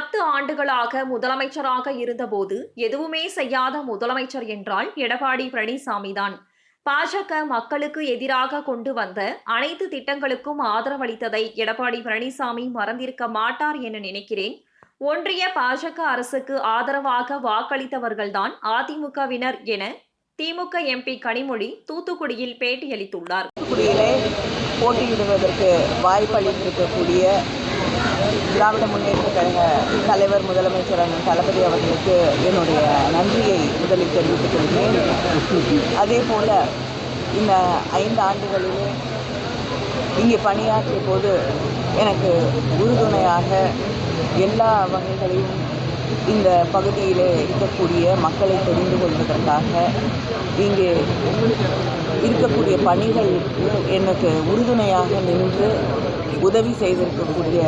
பத்து ஆண்டுகளாக முதலமைச்சராக இருந்தபோது எதுவுமே செய்யாத முதலமைச்சர் என்றால் எடப்பாடி பழனிசாமி தான் பாஜக மக்களுக்கு எதிராக கொண்டு வந்த அனைத்து திட்டங்களுக்கும் ஆதரவளித்ததை எடப்பாடி பழனிசாமி மறந்திருக்க மாட்டார் என நினைக்கிறேன். ஒன்றிய பாஜக அரசுக்கு ஆதரவாக வாக்களித்தவர்கள்தான் அதிமுகவினர் என திமுக எம்பி கனிமொழி தூத்துக்குடியில் பேட்டியளித்துள்ளார். தூத்துக்குடியிலே போட்டியிடுவதற்கு வாய்ப்பளித்திருக்கக்கூடிய திராவிட முன்னேற்ற கழக தலைவர் முதலமைச்சர் அண்ணன் தளபதி அவர்களுக்கு என்னுடைய நன்றியை முதலில் தெரிவித்துக் கொள்கிறேன். அதே போல் இந்த ஐந்து ஆண்டுகளிலே இங்கே பணியாற்றிய போது எனக்கு உறுதுணையாக எல்லா வகைகளையும் இந்த பகுதியிலே இருக்கக்கூடிய மக்களை தெரிந்து கொள்வதற்காக இங்கே இருக்கக்கூடிய பணிகளுக்கு எனக்கு உறுதுணையாக நின்று உதவி செய்திருக்கக்கூடிய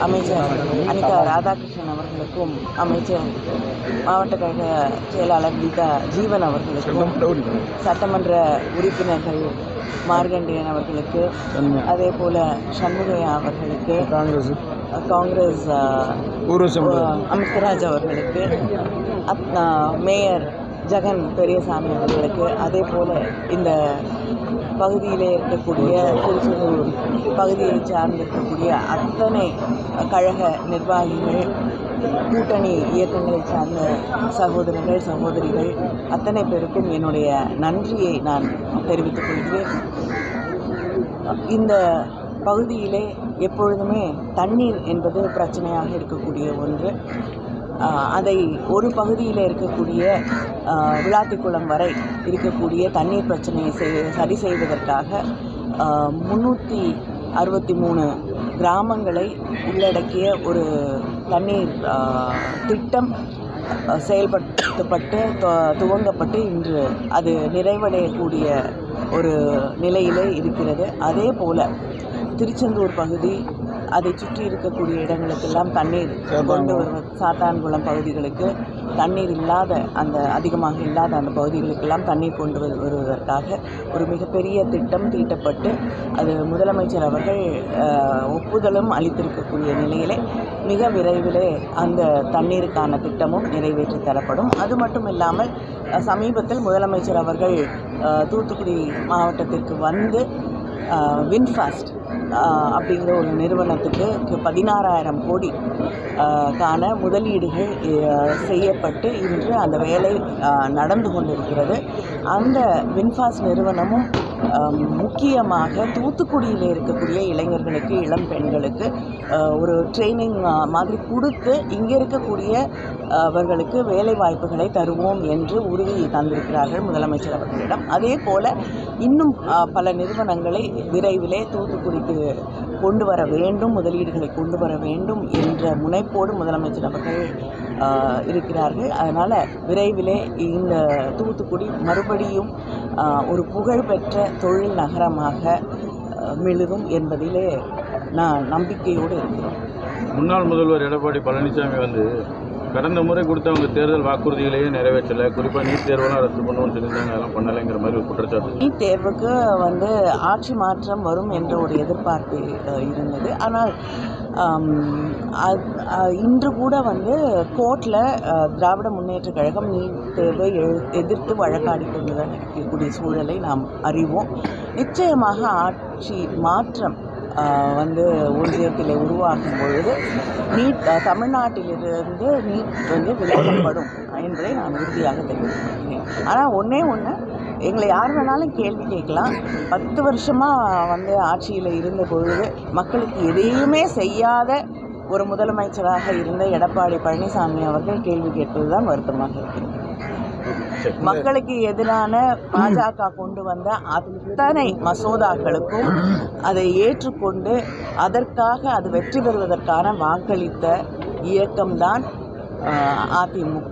அமைச்சர் அனிதா ராதாகிருஷ்ணன் அவர்களுக்கும் அமைச்சர் மாவட்ட கழக செயலாளர் கீதா ஜீவன் அவர்களுக்கும் சட்டமன்ற உறுப்பினர்கள் மார்கண்டியன் அவர்களுக்கு அதே போல சண்முகையா அவர்களுக்கு காங்கிரஸ். அமித்ராஜ் அவர்களுக்கு மேயர் ஜெகன் பெரியசாமி அவர்களுக்கு அதே போல் இந்த பகுதியிலே இருக்கக்கூடிய திருச்செந்தூர் பகுதியை சார்ந்திருக்கக்கூடிய அத்தனை கழக நிர்வாகிகள் கூட்டணி இயக்கங்களை சார்ந்த சகோதரர்கள் சகோதரிகள் அத்தனை பேருக்கும் என்னுடைய நன்றியை நான் தெரிவித்துக் கொள்கிறேன். இந்த பகுதியிலே எப்பொழுதுமே தண்ணீர் என்பது பிரச்சனையாக இருக்கக்கூடிய ஒன்று. அதை ஒரு பகுதியில் இருக்கக்கூடிய விளாத்திக்குளம் வரை இருக்கக்கூடிய தண்ணீர் பிரச்சனையை செய் சரி செய்வதற்காக முந்நூற்றி அறுபத்தி மூணு கிராமங்களை உள்ளடக்கிய ஒரு தண்ணீர் திட்டம் செயல்படுத்தப்பட்டு துவங்கப்பட்டு இன்று அது நிறைவடையக்கூடிய ஒரு நிலையிலே இருக்கிறது. அதே போல் திருச்செந்தூர் பகுதி அதை சுற்றி இருக்கக்கூடிய இடங்களுக்கெல்லாம் தண்ணீர் கொண்டு வருவது சாத்தான்குளம் பகுதிகளுக்கு தண்ணீர் இல்லாத அந்த அதிகமாக இல்லாத அந்த பகுதிகளுக்கெல்லாம் தண்ணீர் கொண்டு வரு- வருவதற்காக ஒரு மிகப்பெரிய திட்டம் தீட்டப்பட்டு அது முதலமைச்சர் அவர்கள் ஒப்புதலும் அளித்திருக்கக்கூடிய நிலையிலே மிக விரைவிலே அந்த தண்ணீருக்கான திட்டமும் நிறைவேற்றி தரப்படும். அது மட்டும் இல்லாமல் சமீபத்தில் முதலமைச்சர் அவர்கள் தூத்துக்குடி மாவட்டத்திற்கு வந்து வின்ஃபாஸ்ட் அப்படிங்கிற ஒரு நிறுவனத்துக்கு பதினாறாயிரம் கோடி கான முதலீடுகள் செய்யப்பட்டு இன்று அந்த வேலை நடந்து கொண்டிருக்கிறது. அந்த வின்ஃபாஸ்ட் நிறுவனமும் முக்கியமாக தூத்துக்குடியில் இருக்கக்கூடிய இளைஞர்களுக்கு இளம் பெண்களுக்கு ஒரு ட்ரைனிங் மாதிரி கொடுத்து இங்கே இருக்கக்கூடிய அவர்களுக்கு வேலை வாய்ப்புகளை தருவோம் என்று உறுதி தந்திருக்கிறார்கள் முதலமைச்சர் அவர்களிடம். அதே போல் இன்னும் பல நிறுவனங்களை விரைவிலே தூத்துக்குடிக்கு கொண்டு வர வேண்டும் முதலீடுகளை கொண்டு வர வேண்டும் என்ற முனைப்போடு முதலமைச்சர் அவர்கள் இருக்கிறார்கள். அதனால் விரைவிலே இந்த தூத்துக்குடி மறுபடியும் ஒரு புகழ்பெற்ற தொழில் நகரமாக மிளிரும் என்பதிலே நான் நம்பிக்கையோடு இருக்கிறேன். முன்னாள் முதல்வர் எடப்பாடி பழனிசாமி வந்து கடந்த முறை கொடுத்தவங்க தேர்தல் வாக்குறுதிகளையே நிறைவேற்றலை. குறிப்பாக நீட் தேர்வெல்லாம் ரத்து பண்ணுவோம்னு சொல்லியிருந்தாங்க. அதெல்லாம் பண்ணலைங்கிற மாதிரி ஒரு குற்றச்சாட்டு. நீட் தேர்வுக்கு வந்து ஆட்சி மாற்றம் வரும் என்ற ஒரு எதிர்பார்ப்பு இருந்தது. ஆனால் இன்று கூட வந்து கோர்ட்டில் திராவிட முன்னேற்றக் கழகம் நீட் தேர்வை எதிர்த்து வழக்காடி கொண்டு இருக்கக்கூடிய சூழலை நாம் அறிவோம். நிச்சயமாக ஆட்சி மாற்றம் வந்து ஒன்றியத்தில் உருவாகும் பொழுது நீட் தமிழ்நாட்டிலிருந்து நீட் வந்து விலக்கப்படும் என்பதை நான் உறுதியாக தெரிவித்துக்கிறேன் ஆனால் ஒன்றே ஒன்று எங்களை யார் வேணாலும் கேள்வி கேட்கலாம். பத்து வருஷமாக வந்து ஆட்சியில் இருந்த பொழுது மக்களுக்கு எதையுமே செய்யாத ஒரு முதலமைச்சராக இருந்த எடப்பாடி பழனிசாமி அவர்கள் கேள்வி கேட்பது தான் வருத்தமாக இருக்கிறது. மக்களுக்கு எதிரான பாஜக கொண்டு வந்த அத்தனை மசோதாக்களுக்கும் அதை ஏற்றுக்கொண்டு அதற்காக அது வெற்றி பெறுவதற்கான வாக்களித்த இயக்கம்தான் அதிமுக